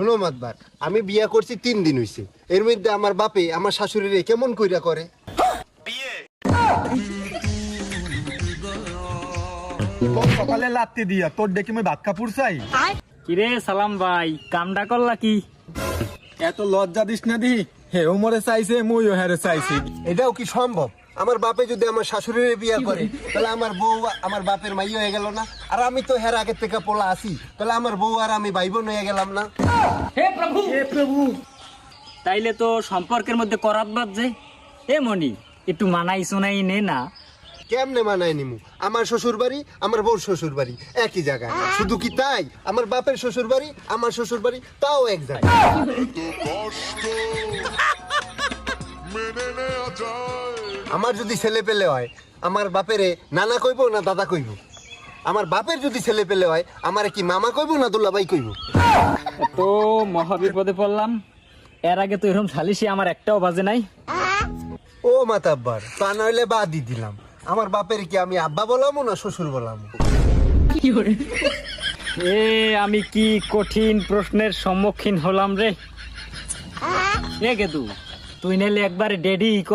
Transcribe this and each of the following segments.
শোনো মাতবার আমি বিয়া করছি তিন দিন হইছে। এর মধ্যে আমার বাপে আমার শাশুড়িরে কেমন কইরা করে? সকালে লাত্তি দিয়া তোর ডেকে মই ভাত কাপুর চাই? কিরে সালাম ভাই কামডা করলা কি? এত লজ্জা দিস না দি হে মরে চাইছে মুইও হেরে চাইছি। এটাও কি সম্ভব? আমার বাপে যদি আমার শাশুড়িরে বিয়া করে তাহলে আমার বউ আমার বাপের মাই হয়ে গেল না। আর আমি তো হের আগের থেকে পোলা আসি তাহলে আমার বউ আর আমি ভাই বোন হয়ে গেলাম না। হে প্রভু! হে প্রভু! তাইলে তো সম্পর্কের মধ্যে করাত বাদ যে। এ মনি একটু মানাই শোনাই নে না। কেমনে মানায় নিমু? আমার শ্বশুর বাড়ি আমার বউর শ্বশুর বাড়ি একই জায়গায়। শুধু কি তাই? আমার বাপের শ্বশুর বাড়ি আমার শ্বশুর বাড়ি তাও এক জায়গায়। আমার যদি ছেলে পেলে হয় আমার বাপেরে নানা কইব না দাদা কইব? আমার বাপের যদি ছেলে পেলে হয় আমার কি মামা কইব না দুলাভাই কইব? তো মহাবিপদে পড়লাম। এর আগে তো এরকম সালিশি আমার একটাও বাজে নাই। ও মাতাব্বার তা নইলে বাদই দিলাম। আমার বাপের কি আমি আব্বা বলাম না শ্বশুর বলামো? এ আমি কি কঠিন প্রশ্নের সম্মুখীন হলাম রে? এ গেদু তুই নাইলে একবার ডেডি ক।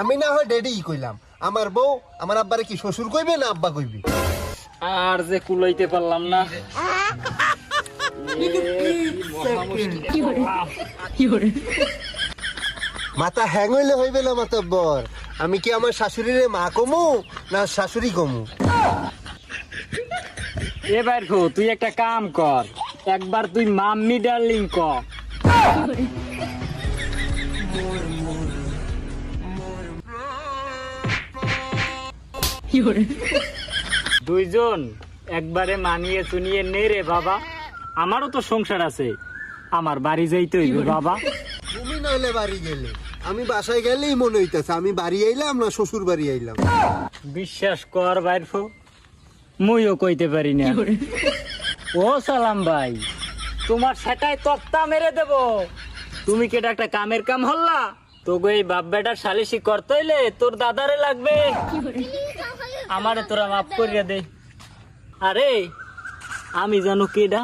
আমি না হয় ডেডি কইলাম। আমার বউ আমার আব্বারে কি শ্বশুর কইবে না আব্বা কইবে? আর যে কুলাইতে পারলাম না। মাথা হ্যাং হইলে হইবে না মাতাব্বর আমি কি আমার শাশুড়িরে মা কমু না শাশুড়ি কমু? এবার খো তুই একটা কাম কর। একবার তুই মাম্মি ডার্লিং ক দুইজন একবারে মানিয়ে চুনিয়ে নে রে বাবা। আমারও তো সংসার আছে। আমার বাড়ি যাইতে হইবে বাবা। তুমি নাহলে বাড়ি গেলে। আমি বাসায় গেলেই মনে হইতেছে আমি বাড়ি আইলাম না শ্বশুর বাড়ি আইলাম? বিশ্বাস কর বাইর মুইও কইতে পারি না। ও সালাম ভাই তোমার সেটাই তক্তা মেরে দেব। তুমি কি এটা একটা কামের কাম হল্লা? তোকে এই বাপ বেটার সালিশি করতে হইলে দাদারে লাগবে। আমারে তোরা মাফ করিয়া দে। আরে, আমি জানো কেডা?